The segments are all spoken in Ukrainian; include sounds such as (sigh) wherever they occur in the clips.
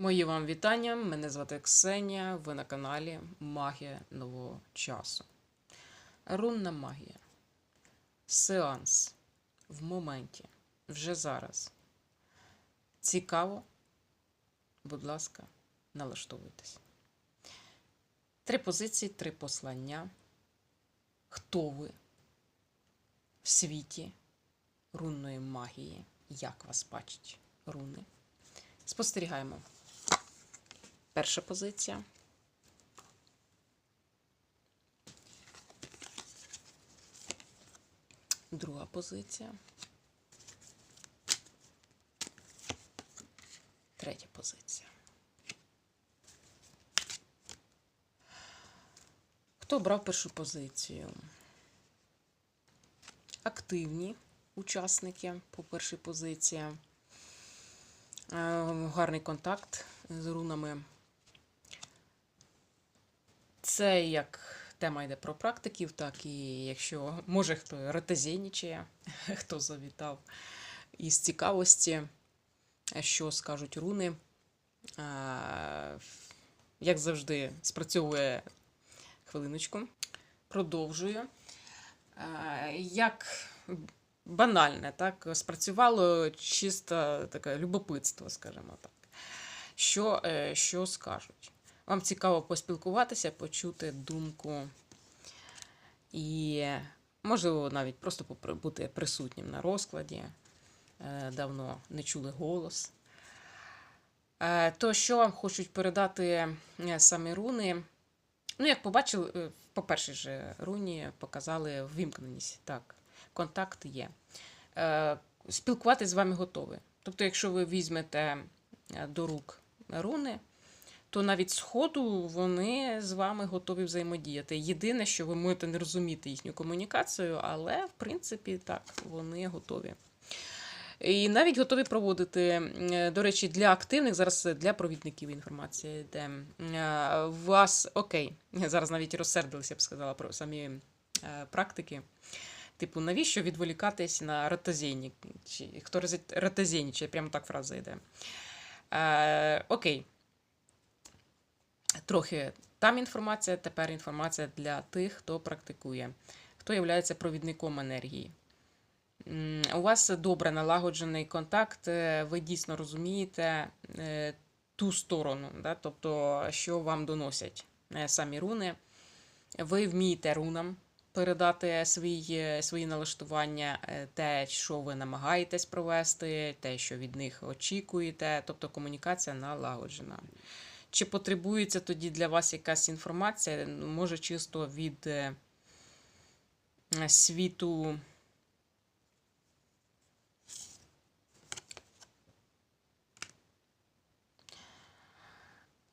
Мої вам вітання. Мене звати Ксенія. Ви на каналі Магія нового часу. Рунна магія. Сеанс. В моменті. Вже зараз. Цікаво. Будь ласка, налаштовуйтесь. Три позиції, три послання. Хто ви в світі рунної магії? Як вас бачать руни? Спостерігаємо. Перша позиція. Друга позиція. Третя позиція. Хто брав першу позицію? Активні учасники по першій позиції. Е, Гарний контакт з рунами. Це як тема йде про практиків, так і якщо може хто ретезійничає, (laughs) хто завітав із цікавості, що скажуть руни. Як завжди, спрацьовує хвилиночку. Продовжую. Як банальне, так, спрацювало чисто таке любопитство, скажімо так. Що, е, що скажуть? Вам цікаво поспілкуватися, почути думку і, можливо, навіть просто бути присутнім на розкладі. Е, Давно не чули голос. Е, То, що вам хочуть передати е, самі руни? Ну, як побачили, е, по першій же руні показали вимкненість. Так, контакт є. Спілкуватись з вами готові. Тобто, якщо ви візьмете до рук руни, то навіть з вони з вами готові взаємодіяти. Єдине, що ви можете не розуміти їхню комунікацію, але в принципі так, вони готові. І навіть готові проводити, е, до речі, для активних, зараз для провідників інформація йде. Е, вас окей, зараз навіть розсердилися, я б сказала, про самі е, практики. Типу, навіщо відволікатись на ротозійні? Хто ротозійничає, прямо так фраза йде. Окей. Трохи там інформація, тепер інформація для тих, хто практикує, хто є провідником енергії. У вас добре налагоджений контакт, е, ви дійсно розумієте е, ту сторону, да? тобто, що вам доносять е, самі руни. Ви вмієте рунам передати свої, свої налаштування, те, що ви намагаєтесь провести, те, що від них очікуєте, тобто комунікація налагоджена. Чи потребується тоді для вас якась інформація? Може, чисто від е, е, світу.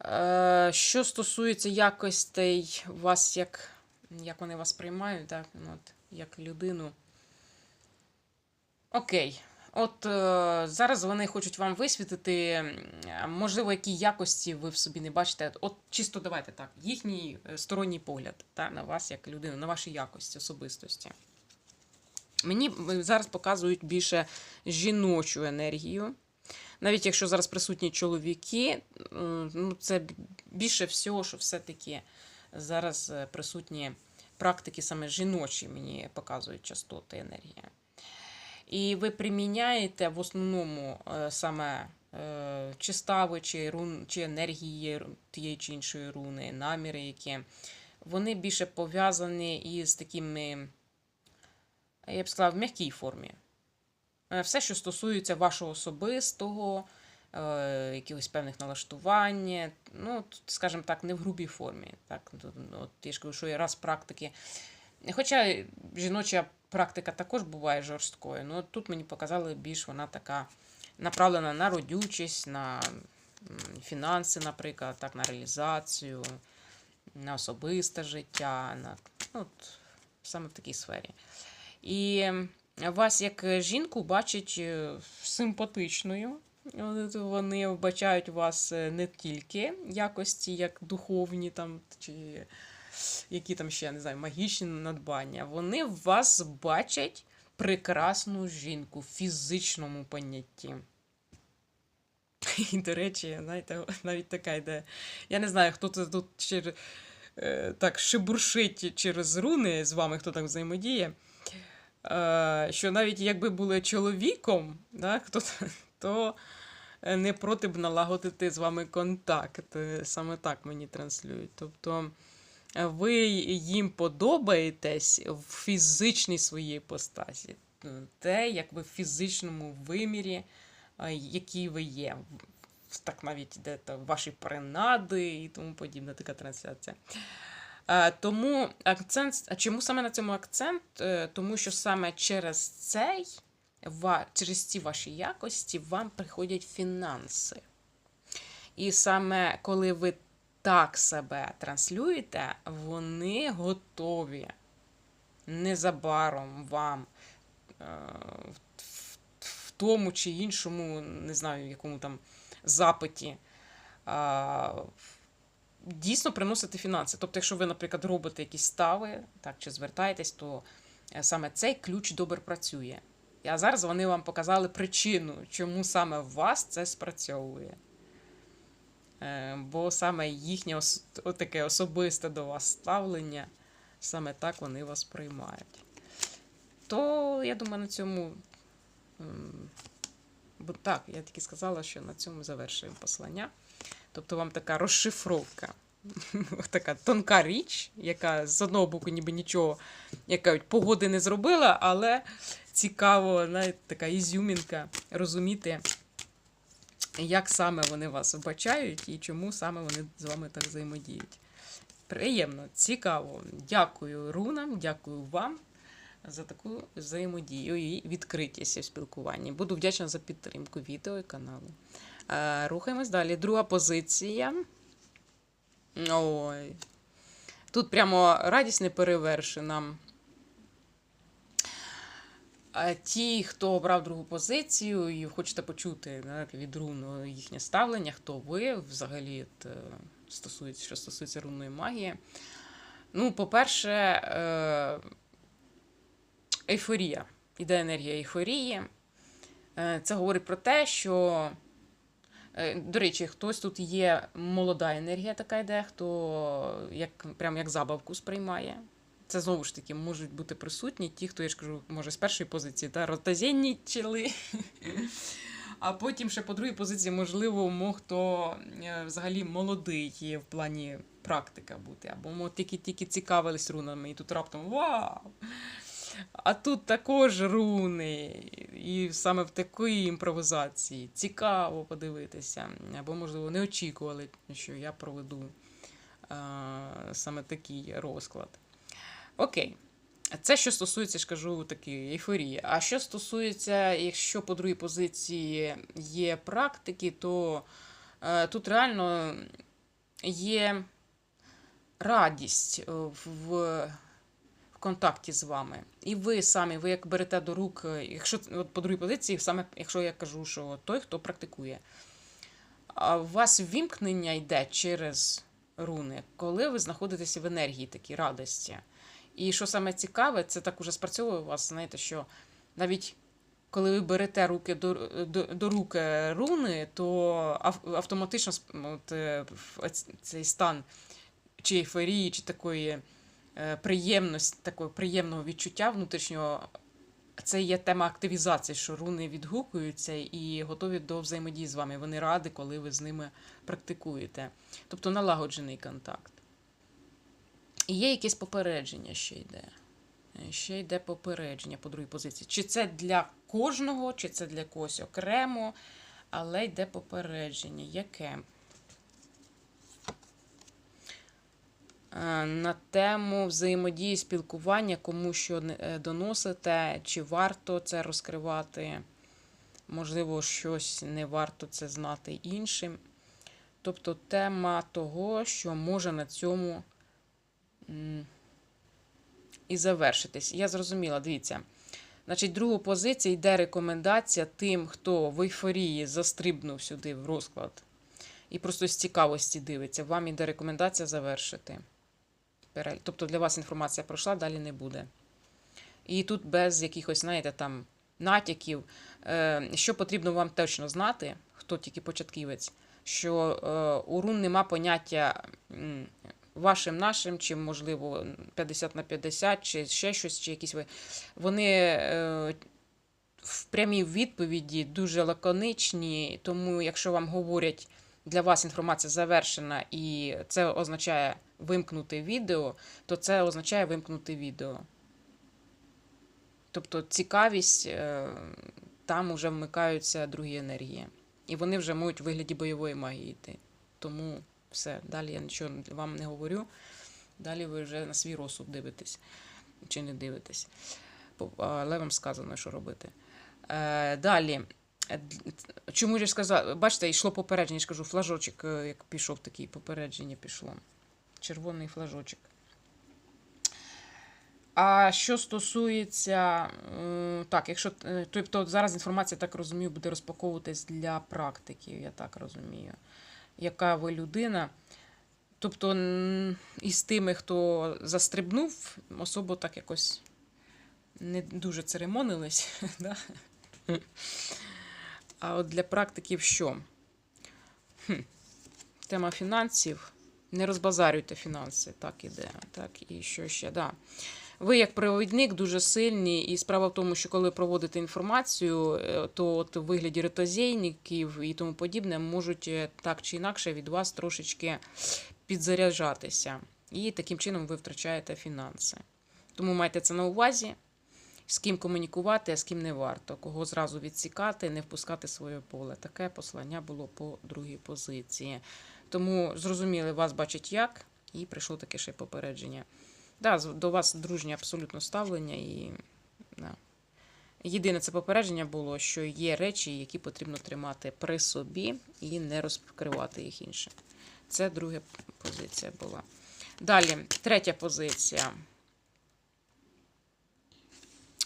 Е, Що стосується якостей вас, як, як вони вас приймають, так, ну, от, як людину. Окей. От е, зараз вони хочуть вам висвітити, можливо, які якості ви в собі не бачите. От чисто давайте так, їхній е, сторонній погляд та, на вас як людину, на ваші якості, особистості. Мені зараз показують більше жіночу енергію. Навіть якщо зараз присутні чоловіки, ну, це більше всього, що все-таки зараз е, присутні практики саме жіночі, мені показують частоти енергії. І ви приміняєте в основному е, саме е, чи стави, чи, рун, чи енергії тієї чи іншої руни, наміри, які вони більше пов'язані із такими, я б сказала, в м'якій формі. Е, Все, що стосується вашого особистого, е, якихось певних налаштувань, ну, скажімо так, не в грубій формі. Так? Ну, От я ж кажу, що є раз практики. Хоча жіноча практика також буває жорсткою, але тут мені показали більш вона така направлена на родючість, на фінанси, наприклад, так, на реалізацію, на особисте життя, на, ну, от, саме в такій сфері. І вас як жінку бачать е, симпатичною. Вони вбачають вас е, не тільки якості, як духовні там, чи які там ще, я не знаю, магічні надбання. Вони вас бачать прекрасну жінку в фізичному понятті. І, до речі, знаєте, навіть така йде. Я не знаю, хто це тут через, е, так шебуршить через руни з вами, хто так взаємодіє. Е, що навіть якби були чоловіком, да, хто, то е, не проти б налагодити з вами контакт. Е, Саме так мені транслюють. Тобто ви їм подобаєтесь в фізичній своїй постасі. Те, як ви в фізичному вимірі, е, які ви є. Так навіть йде та ваші принади і тому подібне, така трансляція. Е, Тому акцент, а чому саме на цьому акцент? Е, Тому що саме через цей, через ці ваші якості вам приходять фінанси. І саме коли ви так себе транслюєте, вони готові незабаром вам е, в, тому чи іншому, не знаю, якому там запиті. Дійсно приносити фінанси. Тобто, якщо ви, наприклад, робите якісь стави, так, чи звертаєтесь, то е, саме цей ключ добре працює. А зараз вони вам показали причину, чому саме в вас це спрацьовує. Е, Бо саме їхнє таке особисте до вас ставлення, саме так вони вас приймають. То я думаю, на цьому. Бо так, я тільки сказала, що на цьому завершуємо послання. Тобто вам така розшифровка, (laughs) така тонка річ, яка з одного боку ніби нічого, як кажуть, погоди не зробила, але цікаво, знаєте, така ізюмінка розуміти, як саме вони вас вбачають і чому саме вони з вами так взаємодіють. Приємно, цікаво. Дякую рунам, дякую вам за таку взаємодію і відкритість у спілкуванні. Буду вдячна за підтримку відео і каналу. Е, Рухаємось далі. Друга позиція. Ой. Тут прямо радість не перевершена. Ті, хто обрав другу позицію і хочете почути так, від руну їхнє ставлення, хто ви взагалі е, стосується, що стосується рунної магії. Ну, по-перше, е, ейфорія. Іде енергія ейфорії. Е, Це говорить про те, що, до речі, хтось тут є молода енергія, така йде, хто як, прям як забавку сприймає. Це знову ж таки можуть бути присутні ті, хто, я ж кажу, може, з першої позиції, та ротозєннічили. А потім ще по другій позиції, можливо, мог хто е, взагалі молодий є в плані практика бути, або мо тільки-тільки цікавились рунами, і тут раптом вау! А тут також руни, і саме в такій імпровізації цікаво подивитися. Або, можливо, не очікували, що я проведу а, саме такий розклад. Окей. Це що стосується, ж кажу, такої ейфорії. А що стосується, якщо по другій позиції є практики, то е, тут реально є радість е, в, в контакті з вами. І ви самі, ви як берете до рук, е, якщо от по другій позиції, саме якщо я кажу, що той, хто практикує, а у вас вімкнення йде через руни, коли ви знаходитеся в енергії такій радості. І що саме цікаве, це так уже спрацьовує у вас, знаєте, що навіть коли ви берете руки до, до, до рук е, руни, то автоматично от, е, цей стан чи ейфорії, чи такої е, приємності, такого приємного відчуття внутрішнього. Це є тема активізації, що руни відгукуються і готові до взаємодії з вами. Вони раді, коли ви з ними практикуєте. Тобто налагоджений контакт. І є якесь попередження ще йде. Е, Ще йде попередження по другій позиції. Чи це для кожного, чи це для когось окремо, але йде попередження. Яке? Е, На тему взаємодії, спілкування, кому що е, доносите, чи варто це розкривати, можливо, щось не варто це знати іншим. Тобто тема того, що може на цьому і завершитись. Я зрозуміла, дивіться. Значить, другу позицію йде рекомендація тим, хто в ейфорії застрибнув сюди в розклад і просто з цікавості дивиться. Вам іде рекомендація завершити. Тобто для вас інформація пройшла, далі не буде. І тут без якихось, знаєте, там натяків, е, що потрібно вам точно знати, хто тільки початківець, що е, у рун нема поняття вашим нашим, чи, можливо, 50 на 50, чи ще щось, чи якісь ви. Вони е, в прямій відповіді дуже лаконичні, тому якщо вам говорять, для вас інформація завершена, і це означає вимкнути відео, то це означає вимкнути відео. Тобто цікавість, е, там вже вмикаються другі енергії. І вони вже можуть в вигляді бойової магії йти. Тому все, далі я нічого вам не говорю. Далі ви вже на свій розсуд дивитесь чи не дивитесь. Але вам сказано, що робити. Е, далі. Е, Чому я ж сказав, бачите, йшло попередження, я ж кажу, флажочок, е, як пішов такий, попередження пішло. Червоний флажочок. А що стосується, так, якщо тобто зараз інформація, так розумію, буде розпаковуватись для практиків, я так розумію. Яка ви людина? Тобто із тими, хто застрибнув, особо так якось не дуже церемонились. (laughs) Да? А от для практиків що? Хм. Тема фінансів. Не розбазарюйте фінанси. Так іде. Так, і що ще? Да. Ви, як провідник, дуже сильні, і справа в тому, що коли проводите інформацію, е, то от у вигляді ретозійників і тому подібне можуть е, так чи інакше від вас трошечки підзаряджатися. І таким чином ви втрачаєте фінанси. Тому майте це на увазі, з ким комунікувати, а з ким не варто, кого зразу відсікати, не впускати своє поле. Таке послання було по другій позиції. Тому зрозуміли, вас бачать як, і прийшло таке ще попередження. Да, до вас дружнє абсолютно ставлення і. Да. Єдине це попередження було, що є речі, які потрібно тримати при собі і не розкривати їх інше. Це друга позиція була. Далі, третя позиція.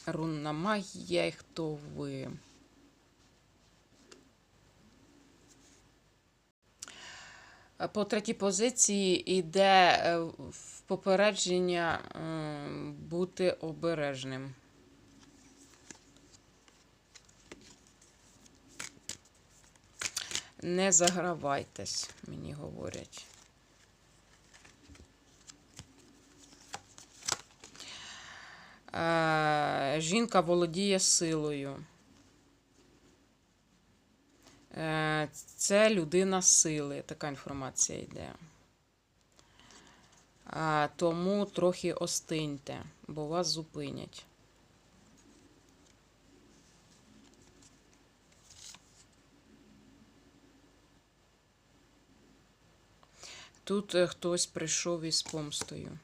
Рунна магія. Хто ви? По третій позиції йде е, в попередження е, бути обережним. Не загравайтесь, мені говорять. Е, Жінка володіє силою. Е, Це людина сили, така інформація йде. Тому трохи остиньте, бо вас зупинять. Тут е, хтось прийшов із помстою.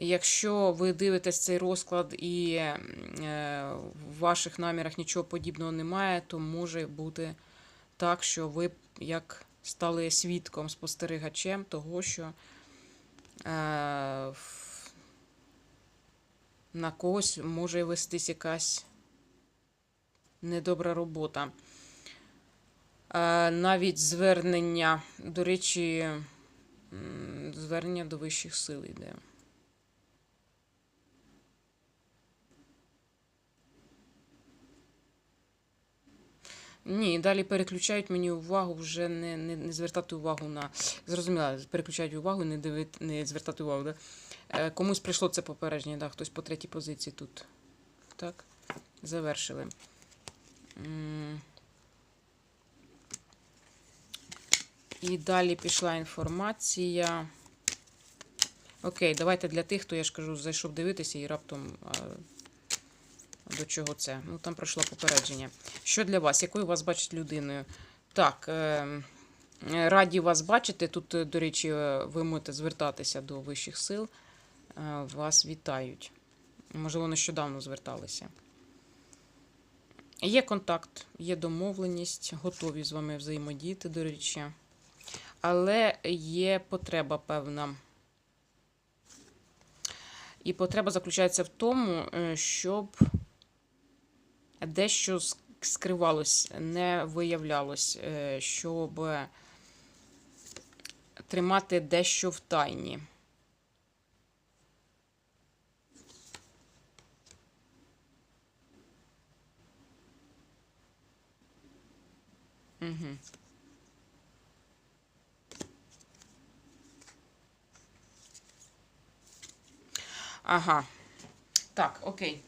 Якщо ви дивитесь цей розклад і е, в ваших намірах нічого подібного немає, то може бути так, що ви як стали свідком, спостерігачем того, що е, на когось може вестись якась недобра робота. Е, навіть звернення, до речі, звернення до вищих сил йде. Ні, далі переключають мені увагу вже не, не, не звертати увагу на. Зрозуміла, переключають увагу, не дивити, не звертати увагу. Да? Е, комусь прийшло це попередження, да, хтось по третій позиції тут. Так, завершили. І далі пішла інформація. Окей, давайте для тих, хто я ж кажу, зайшов дивитися і раптом. До чого це? Ну, там пройшло попередження. Що для вас? Якою вас бачить людиною? Так, е, е, раді вас бачити. Тут, е, до речі, ви можете звертатися до вищих сил. Вас вітають. Можливо, нещодавно зверталися. Є контакт, є домовленість, готові з вами взаємодіяти, до речі. Але є потреба певна. І потреба заключається в тому, щоб дещо скривалось, не виявлялось, е, щоб тримати дещо в тайні. Угу. Ага. Так, окей.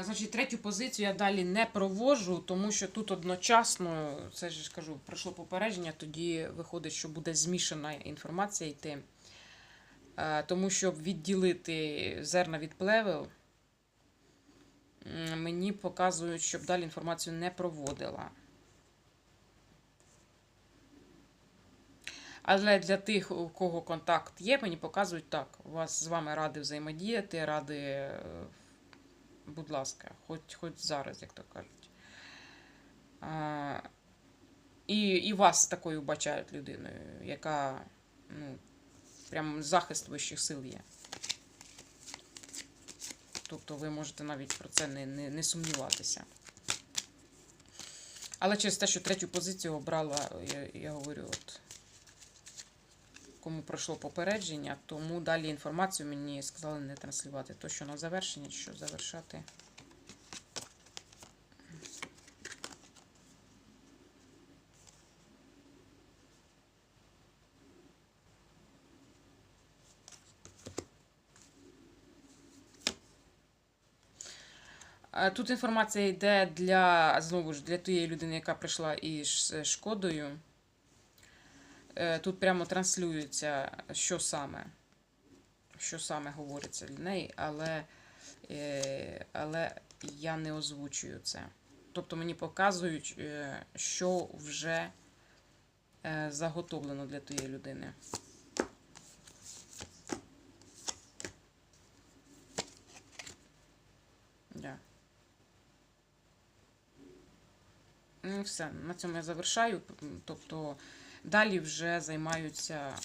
Значить, третю позицію я далі не провожу, тому що тут одночасно, це ж кажу, пройшло попередження, тоді виходить, що буде змішана інформація йти. Е, Тому щоб відділити зерна від плевел, мені показують, щоб далі інформацію не проводила. Але для тих, у кого контакт є, мені показують так. У вас з вами ради взаємодіяти, ради, е, будь ласка, хоч, хоч зараз, як то кажуть. А, і, і вас такою бачають людиною, яка ну, прям захист вищих сил є. Тобто ви можете навіть про це не, не, не сумніватися. Але через те, що третю позицію обрала, я, я говорю, от кому пройшло попередження, тому далі інформацію мені сказали не транслювати. То, що на завершення, що завершати. Е, Тут інформація йде для знову ж для тієї людини, яка прийшла із шкодою. Е, Тут прямо транслюється, що саме, що саме говориться для неї, але, е, але я не озвучую це. Тобто мені показують, е, що вже заготовлено для тієї людини. Да. Ну, все, на цьому я завершаю. Тобто далі вже займаються.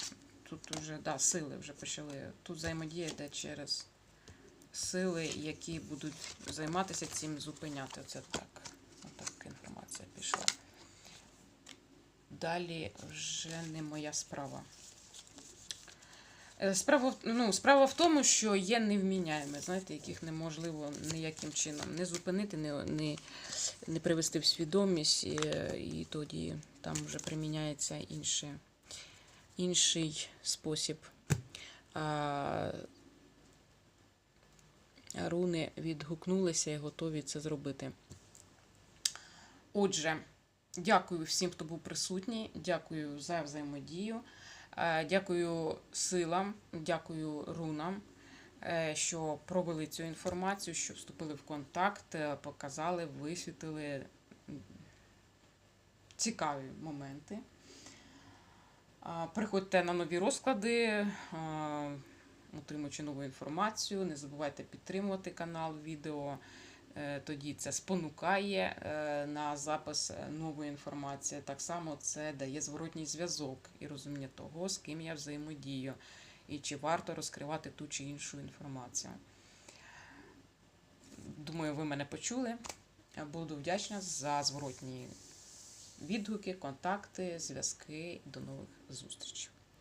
Тут вже да, сили вже почали. Тут взаємодія йде через сили, які будуть займатися цим зупиняти. Оце так. Отак інформація пішла. Далі вже не моя справа. Е, Справа, ну, справа в тому, що є невміняємо, знаєте, яких неможливо ніяким чином не зупинити, не, не, не привести в свідомість, і, і тоді там вже приміняється інший, інший спосіб. А, руни відгукнулися і готові це зробити. Отже, дякую всім, хто був присутній. Дякую за взаємодію. Е, Дякую силам, дякую рунам, е, що провели цю інформацію, що вступили в контакт, е, показали, висвітили цікаві моменти. Приходьте на нові розклади, отримуючи нову інформацію. Не забувайте підтримувати канал відео. Е, Тоді це спонукає е, на запис нової інформації. Так само це дає зворотній зв'язок і розуміння того, з ким я взаємодію, і чи варто розкривати ту чи іншу інформацію. Думаю, ви мене почули. Буду вдячна за зворотні відгуки, контакти, зв'язки. До нових зустрічей.